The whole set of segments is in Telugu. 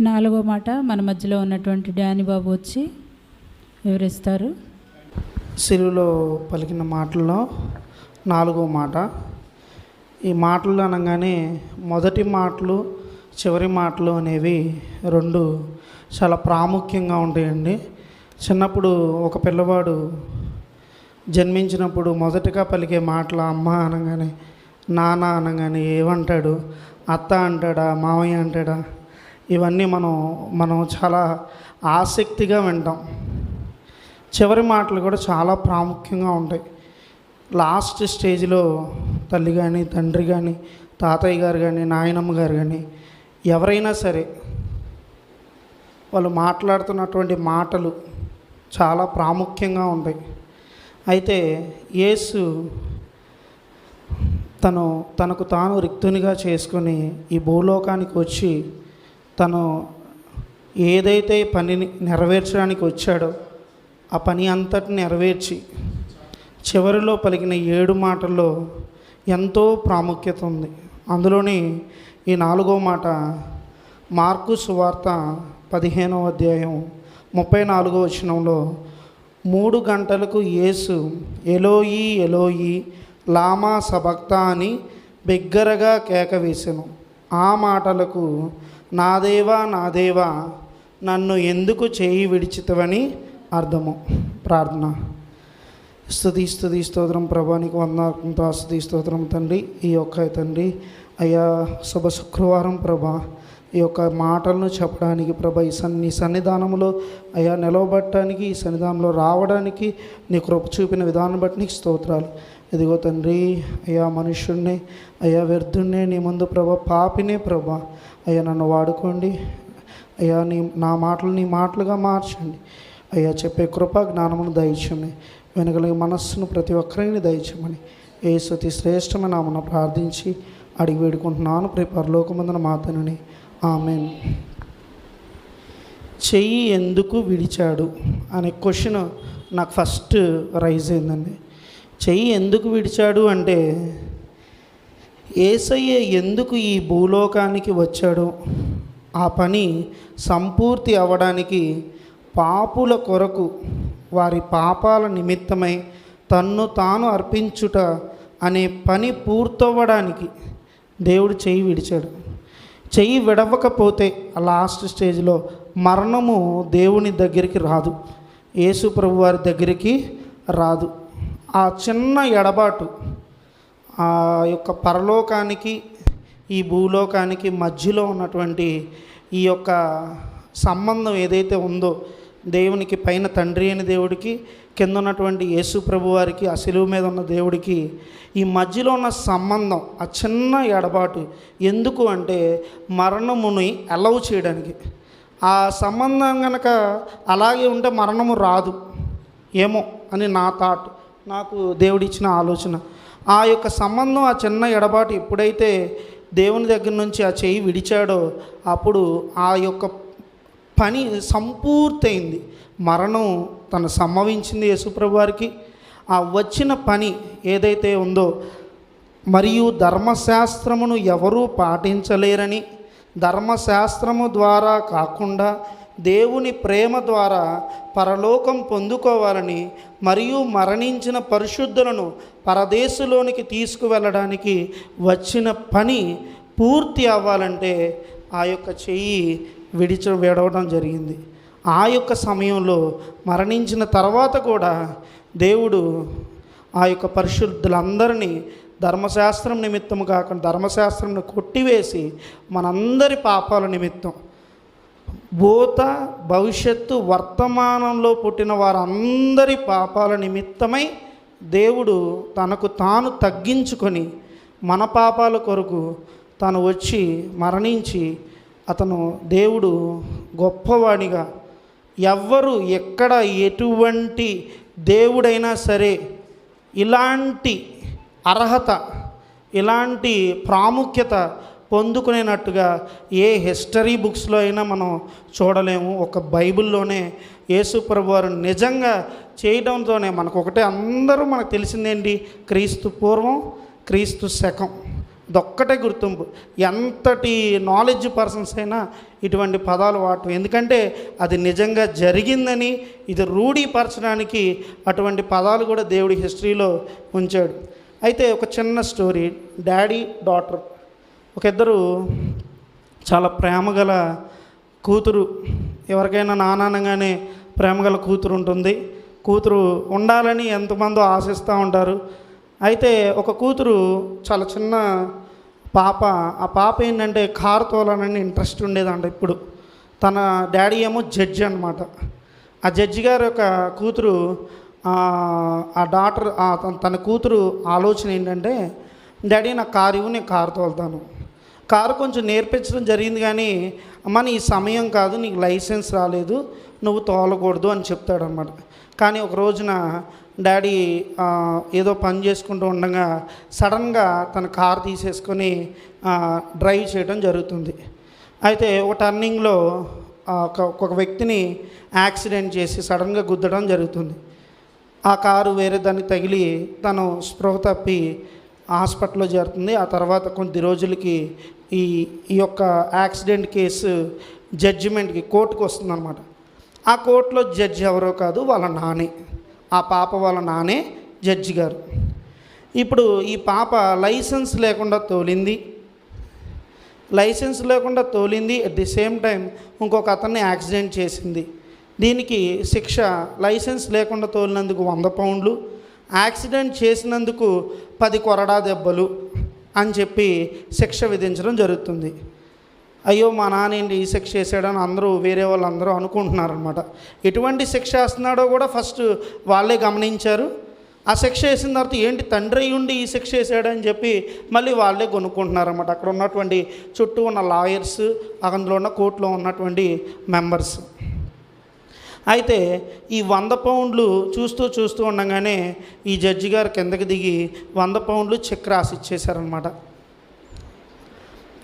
నాలుగో మాట మన మధ్యలో ఉన్నటువంటి డాని బాబు వచ్చి వివరిస్తారు. సిలువలో పలికిన మాటల్లో నాలుగో మాట. ఈ మాటలు అనగానే మొదటి మాటలు చివరి మాటలు అనేవి రెండు చాలా ప్రాముఖ్యంగా ఉంటాయండి. చిన్నప్పుడు ఒక పిల్లవాడు జన్మించినప్పుడు మొదటగా పలికే మాటలు అమ్మ అనగానే నాన్న అనగానే ఏమంటాడు అత్త అంటాడా మామయ్య అంటాడా ఇవన్నీ మనం మనం చాలా ఆసక్తిగా వింటాం. చివరి మాటలు కూడా చాలా ప్రాముఖ్యంగా ఉంటాయి. లాస్ట్ స్టేజ్లో తల్లి కానీ తండ్రి కానీ తాతయ్య గారు కానీ నాయనమ్మ గారు కానీ ఎవరైనా సరే వాళ్ళు మాట్లాడుతున్నటువంటి మాటలు చాలా ప్రాముఖ్యంగా ఉంటాయి. అయితే యేసు తను తనకు తాను రిక్తునిగా చేసుకొని ఈ భూలోకానికి వచ్చి తను ఏదైతే పనిని నెరవేర్చడానికి వచ్చాడో ఆ పని అంతటి నెరవేర్చి చివరిలో పలికిన ఏడు మాటల్లో ఎంతో ప్రాముఖ్యత ఉంది. అందులోని ఈ నాలుగో మాట మార్కు సువార్త పదిహేనవ అధ్యాయం ముప్పై నాలుగో వచనంలో మూడు గంటలకు యేసు ఎలోయి ఎలోయి లామా సబక్తా అని బిగ్గరగా కేక వేసాను. ఆ మాటలకు నా దేవా నా దేవా నన్ను ఎందుకు చేయి విడిచితవని అర్థము. ప్రార్థన. స్థుతి స్థుతి స్తోత్రం ప్రభానికి వందాకంతో స్థుతి స్తోత్రం తండ్రి ఈ యొక్క తండ్రి అయ్యా శుభ శుక్రవారం ప్రభా. ఈ యొక్క మాటలను చెప్పడానికి ప్రభ ఈ సన్ని నీ సన్నిధానంలో అయ్యా నిలవబట్టడానికి ఈ సన్నిధానంలో రావడానికి నీ కృప చూపిన విధానం బట్టి నీకు స్తోత్రాలు. ఇదిగో తండ్రి అయ్యా మనుషుణ్ణి అయ్యా వ్యర్థుణ్ణి నీ ముందు ప్రభా పాపినే ప్రభ అయ్యా నన్ను వాడుకోండి. అయ్యా నీ నా మాటలు నీ మాటలుగా మార్చండి. అయ్యా చెప్పే కృప జ్ఞానమును దయచమని వెనకలిగి మనస్సును ప్రతి ఒక్కరిని దయచమని ఏ సతి శ్రేష్టమైన నామను ప్రార్థించి అడిగి వేడుకుంటున్నాను. ప్రతి పరలోకమందున మాతనని ఆమెన్. చెయ్యి ఎందుకు విడిచాడు అనే క్వశ్చన్ నాకు ఫస్ట్ రైజ్ అయిందండి. చెయ్యి ఎందుకు విడిచాడు అంటే ఏసయ్య ఎందుకు ఈ భూలోకానికి వచ్చాడో? ఆ పని సంపూర్తి అవ్వడానికి పాపుల కొరకు వారి పాపాల నిమిత్తమై తన్ను తాను అర్పించుట అనే పని పూర్తవ్వడానికి దేవుడు చెయ్యి విడిచాడు. చెయ్యి విడవకపోతే ఆ లాస్ట్ స్టేజ్లో మరణము దేవుని దగ్గరికి రాదు. యేసు ప్రభు వారి దగ్గరికి రాదు. ఆ చిన్న ఎడబాటు ఆ యొక్క పరలోకానికి ఈ భూలోకానికి మధ్యలో ఉన్నటువంటి ఈ యొక్క సంబంధం ఏదైతే ఉందో దేవునికి పైన తండ్రి అయిన దేవుడికి కింద ఉన్నటువంటి యేసు ప్రభు వారికి ఆ సెలువు మీద ఉన్న దేవుడికి ఈ మధ్యలో ఉన్న సంబంధం ఆ చిన్న ఎడబాటు ఎందుకు అంటే మరణముని అలౌ చేయడానికి. ఆ సంబంధం కనుక అలాగే ఉంటే మరణము రాదు. ఏమో అని నా థాట్ నాకు దేవుడిచ్చిన ఆలోచన. ఆ యొక్క సంబంధం ఆ చిన్న ఎడబాటు ఎప్పుడైతే దేవుని దగ్గర నుంచి ఆ చెయ్యి విడిచాడో అప్పుడు ఆ యొక్క పని సంపూర్తయింది. మరణం తను సంభవించింది యేసుప్రభు వారికి ఆ వచ్చిన పని ఏదైతే ఉందో మరియు ధర్మశాస్త్రమును ఎవరూ పాటించలేరని ధర్మశాస్త్రము ద్వారా కాకుండా దేవుని ప్రేమ ద్వారా పరలోకం పొందుకోవాలని మరియు మరణించిన పరిశుద్ధులను పరదేశంలోనికి తీసుకువెళ్ళడానికి వచ్చిన పని పూర్తి అవ్వాలంటే ఆ యొక్క చెయ్యి విడిచ విడవడం జరిగింది. ఆ యొక్క సమయంలో మరణించిన తర్వాత కూడా దేవుడు ఆ యొక్క పరిశుద్ధులందరినీ ధర్మశాస్త్రం నిమిత్తం కాకుండా ధర్మశాస్త్రంను కొట్టివేసి మనందరి పాపాల నిమిత్తం భూత భవిష్యత్తు వర్తమానంలో పుట్టిన వారందరి పాపాల నిమిత్తమై దేవుడు తనకు తాను తగ్గించుకొని మన పాపాల కొరకు తను వచ్చి మరణించి అతను దేవుడు గొప్పవాడిగా. ఎవ్వరు ఎక్కడ ఎటువంటి దేవుడైనా సరే ఇలాంటి అర్హత ఇలాంటి ప్రాముఖ్యత పొందుకునేటట్టుగా ఏ హిస్టరీ బుక్స్లో అయినా మనం చూడలేము. ఒక బైబిల్లోనే యేసుప్రభు వారు నిజంగా చేయడంతోనే మనకు ఒకటే అందరూ మనకు తెలిసిందేంటి? క్రీస్తు పూర్వం క్రీస్తు శకం. ఇదొక్కటే గుర్తింపు. ఎంతటి నాలెడ్జ్ పర్సన్స్ అయినా ఇటువంటి పదాలు వాడటం. ఎందుకంటే అది నిజంగా జరిగిందని ఇది రూఢీపరచడానికి అటువంటి పదాలు కూడా దేవుడి హిస్టరీలో ఉంచాడు. అయితే ఒక చిన్న స్టోరీ డాడీ డాటర్ ఒక ఇద్దరు చాలా ప్రేమగల కూతురు. ఎవరికైనా నానానగానే ప్రేమగల కూతురు ఉంటుంది. కూతురు ఉండాలని ఎంతమందో ఆశిస్తూ ఉంటారు. అయితే ఒక కూతురు చాలా చిన్న పాప ఆ పాప ఏంటంటే కారు తోలాలని ఇంట్రెస్ట్ ఉండేదంట ఇప్పుడు. తన డాడీ ఏమో జడ్జి అనమాట ఆ జడ్జి గారి యొక్క కూతురు ఆ, డాక్టర్ తన- తన కూతురు ఆలోచన ఏంటంటే డాడీ నాకు కారు ఇవ్వు నేను కారు తోలుతాను. కారు కొంచెం నేర్పించడం జరిగింది కానీ అమ్మ నీ సమయం కాదు నీకు లైసెన్స్ రాలేదు నువ్వు తోలకూడదు అని చెప్తాడనమాట కానీ ఒక రోజున డాడీ ఏదో పని చేసుకుంటూ ఉండగా సడన్గా తన కారు తీసేసుకొని డ్రైవ్ చేయడం జరుగుతుంది. అయితే ఒక టర్నింగ్లో ఒక ఒక వ్యక్తిని యాక్సిడెంట్ చేసి సడన్గా గుద్దడం జరుగుతుంది. ఆ కారు వేరే దానికి తగిలి తను స్పృహ తప్పి హాస్పిటల్లో చేరుతుంది. ఆ తర్వాత కొద్ది రోజులకి ఈ ఈ యొక్క యాక్సిడెంట్ కేసు జడ్జిమెంట్కి కోర్టుకు వస్తుందన్నమాట ఆ కోర్టులో జడ్జి ఎవరో కాదు వాళ్ళ నాని. ఆ పాప వాళ్ళ నానే జడ్జి గారు. ఇప్పుడు ఈ పాప లైసెన్స్ లేకుండా తోలింది. లైసెన్స్ లేకుండా తోలింది అట్ ది సేమ్ టైం ఇంకొక అతన్ని యాక్సిడెంట్ చేసింది. దీనికి శిక్ష లైసెన్స్ లేకుండా తోలినందుకు వంద పౌండ్లు యాక్సిడెంట్ చేసినందుకు పది కొరడా దెబ్బలు అని చెప్పి శిక్ష విధించడం జరుగుతుంది. అయ్యో మా నాన్న ఏంటి ఈ శిక్ష వేసాడని అందరూ వేరే వాళ్ళు అందరూ అనుకుంటున్నారనమాట ఎటువంటి శిక్ష వేస్తున్నాడో కూడా ఫస్ట్ వాళ్ళే గమనించారు. ఆ శిక్ష వేసిన తర్వాత ఏంటి తండ్రి ఉండి ఈ శిక్ష వేసాడని చెప్పి మళ్ళీ వాళ్ళే కొనుక్కుంటున్నారన్నమాట. అక్కడ ఉన్నటువంటి చుట్టూ ఉన్న లాయర్స్ అందులో ఉన్న కోర్టులో ఉన్నటువంటి మెంబర్స్. అయితే ఈ వంద పౌండ్లు చూస్తూ చూస్తూ ఉండగానే ఈ జడ్జి గారు కిందకి దిగి వంద పౌండ్లు చెక్ రాసి ఇచ్చేశారనమాట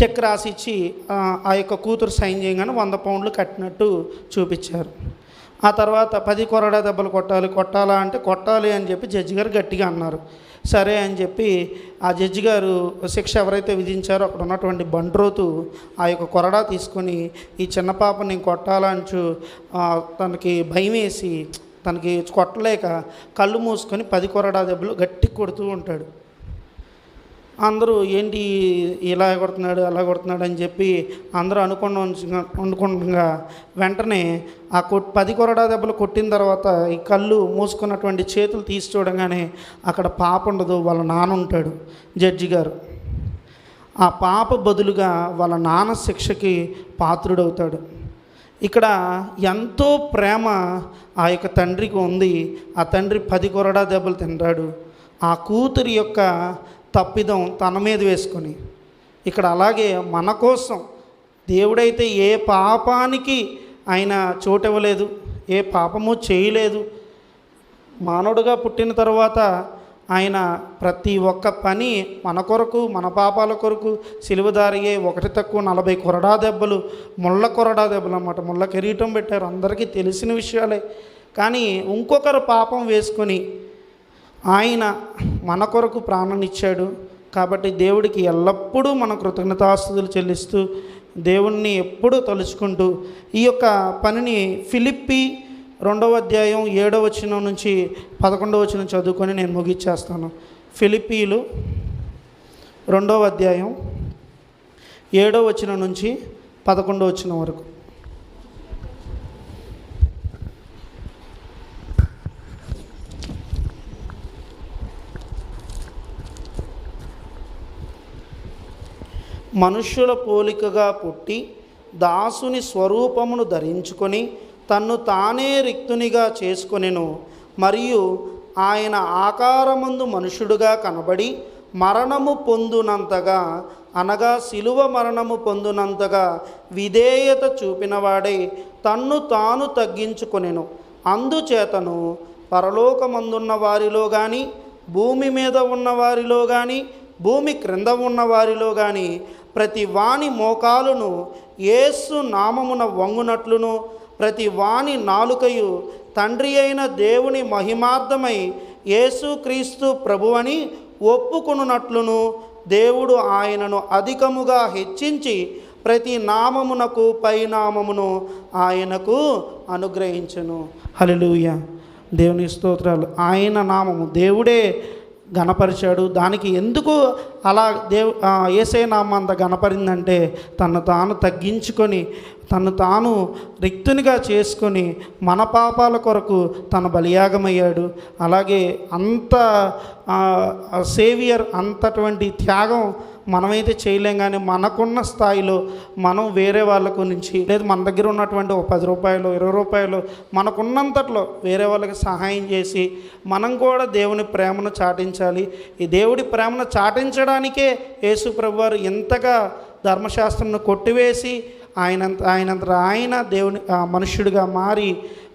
చెక్ రాసిచ్చి ఆ, యొక్క కూతురు సైన్ చేయగానే వంద పౌండ్లు కట్టినట్టు చూపించారు. ఆ తర్వాత పది కొరడా దెబ్బలు కొట్టాలి కొట్టాలా అంటే కొట్టాలి అని చెప్పి జడ్జి గారు గట్టిగా అన్నారు. సరే అని చెప్పి ఆ జడ్జి గారు శిక్ష ఎవరైతే విధించారో అక్కడ ఉన్నటువంటి బండ్రోతు ఆ యొక్క కొరడా తీసుకొని ఈ చిన్న పాప నేను కొట్టాలని చూ తనకి భయం వేసి తనకి కొట్టలేక కళ్ళు మూసుకొని పది కొరడా దెబ్బలు గట్టి కొడుతూ ఉంటాడు. అందరూ ఏంటి ఇలా కొడుతున్నాడు అలా కొడుతున్నాడు అని చెప్పి అందరూ అనుకున్న అనుకుండగా వెంటనే ఆ కొట్ పది కొరడా దెబ్బలు కొట్టిన తర్వాత ఈ కళ్ళు మూసుకున్నటువంటి చేతులు తీసి చూడగానే అక్కడ పాప ఉండదు వాళ్ళ నాన్న ఉంటాడు జడ్జి గారు. ఆ పాప బదులుగా వాళ్ళ నాన్న శిక్షకి పాత్రుడవుతాడు. ఇక్కడ ఎంతో ప్రేమ ఆ యొక్క తండ్రికి ఉంది ఆ తండ్రి పది కొరడా దెబ్బలు తింటాడు. ఆ కూతురి యొక్క తప్పిదం తన మీద వేసుకొని. ఇక్కడ అలాగే మన కోసం దేవుడైతే ఏ పాపానికి ఆయన చోటు ఇవ్వలేదు ఏ పాపము చేయలేదు. మానవుడిగా పుట్టిన తర్వాత ఆయన ప్రతి ఒక్క పని మన కొరకు మన పాపాల కొరకు సిలువదారియే ఒకటి తక్కువ నలభై కొరడా దెబ్బలు ముళ్ళ కొరడా దెబ్బలు అన్నమాట. ముళ్ళ కిరీటం పెట్టారు. అందరికీ తెలిసిన విషయాలే. కానీ ఇంకొకరు పాపం వేసుకొని ఆయన మన కొరకు ప్రాణనిచ్చాడు కాబట్టి దేవుడికి ఎల్లప్పుడూ మన కృతజ్ఞతాస్తుతులు చెల్లిస్తూ దేవుణ్ణి ఎప్పుడూ తలుచుకుంటూ ఈ యొక్క పనిని ఫిలిప్పి రెండవ అధ్యాయం ఏడవ వచనం నుంచి పదకొండవ వచనం చదువుకొని నేను ముగిచ్చేస్తాను ఫిలిప్పీలు రెండవ అధ్యాయం ఏడవ వచనం నుంచి పదకొండవ వచనం వరకు. మనుష్యుల పోలికగా పుట్టి దాసుని స్వరూపమును ధరించుకొని తన్ను తానే రిక్తునిగా చేసుకొనెను. మరియు ఆయన ఆకారమందు మనుషుడుగా కనబడి మరణము పొందునంతగా అనగా శిలువ మరణము పొందునంతగా విధేయత చూపినవాడే తన్ను తాను తగ్గించుకొనెను. అందుచేతను పరలోకమందున్న వారిలో కానీ భూమి మీద ఉన్న వారిలో కానీ భూమి క్రింద ఉన్న వారిలో కానీ ప్రతి వాణి మోకాలును యేసు నామమున వంగునట్లును ప్రతి వాని నాలుకయు తండ్రి అయిన దేవుని మహిమార్థమై యేసుక్రీస్తు ప్రభువని ఒప్పుకొనున్నట్లును దేవుడు ఆయనను అధికముగా హెచ్చించి ప్రతి నామమునకు పై నామమును ఆయనకు అనుగ్రహించను. హలలుయ దేవుని స్తోత్రాలు. ఆయన నామము దేవుడే. గణపరిచాడు దానికి ఎందుకు అలా దేవు ఆ, ఏసే నామం అంత గణపరిందంటే తను తాను తగ్గించుకొని తను తాను రిక్తునిగా చేసుకొని మన పాపాల కొరకు తన బలియాగమయ్యాడు. అలాగే అంత సేవియర్ అంతటువంటి త్యాగం మనమైతే చేయలేం కానీ మనకున్న స్థాయిలో మనం వేరే వాళ్ళకు నుంచి లేదు మన దగ్గర ఉన్నటువంటి ఒక పది రూపాయలు ఇరవై రూపాయలు మనకున్నంతట్లో వేరే వాళ్ళకి సహాయం చేసి మనం కూడా దేవుని ప్రేమను చాటించాలి. ఈ దేవుడి ప్రేమను చాటించడానికే యేసు ప్రభువారు ఎంతగా ధర్మశాస్త్రంను కొట్టివేసి ఆయనంత ఆయనంత ఆయన దేవుని మనుష్యుడిగా మారి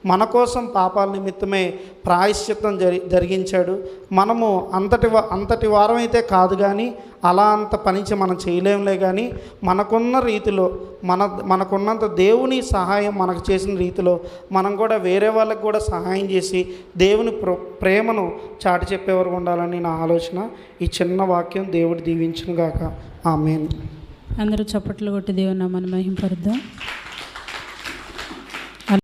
మన కోసం పాపాల నిమిత్తమే ప్రాయశ్చిత్తం జరి జరిగించాడు. మనము అంతటి అంతటి వారం అయితే కాదు కానీ అలా అంత పనిచి మనం చేయలేంలే కానీ మనకున్న రీతిలో మన మనకున్నంత దేవుని సహాయం మనకు చేసిన రీతిలో మనం కూడా వేరే వాళ్ళకు కూడా సహాయం చేసి దేవుని ప్రేమను చాటి చెప్పేవారు ఉండాలని నా ఆలోచన. ఈ చిన్న వాక్యం దేవుడు దీవించును గాక ఆమెన్. అందరూ చప్పట్లు కొట్టి దేవుని మనం మహింపరుద్దాం.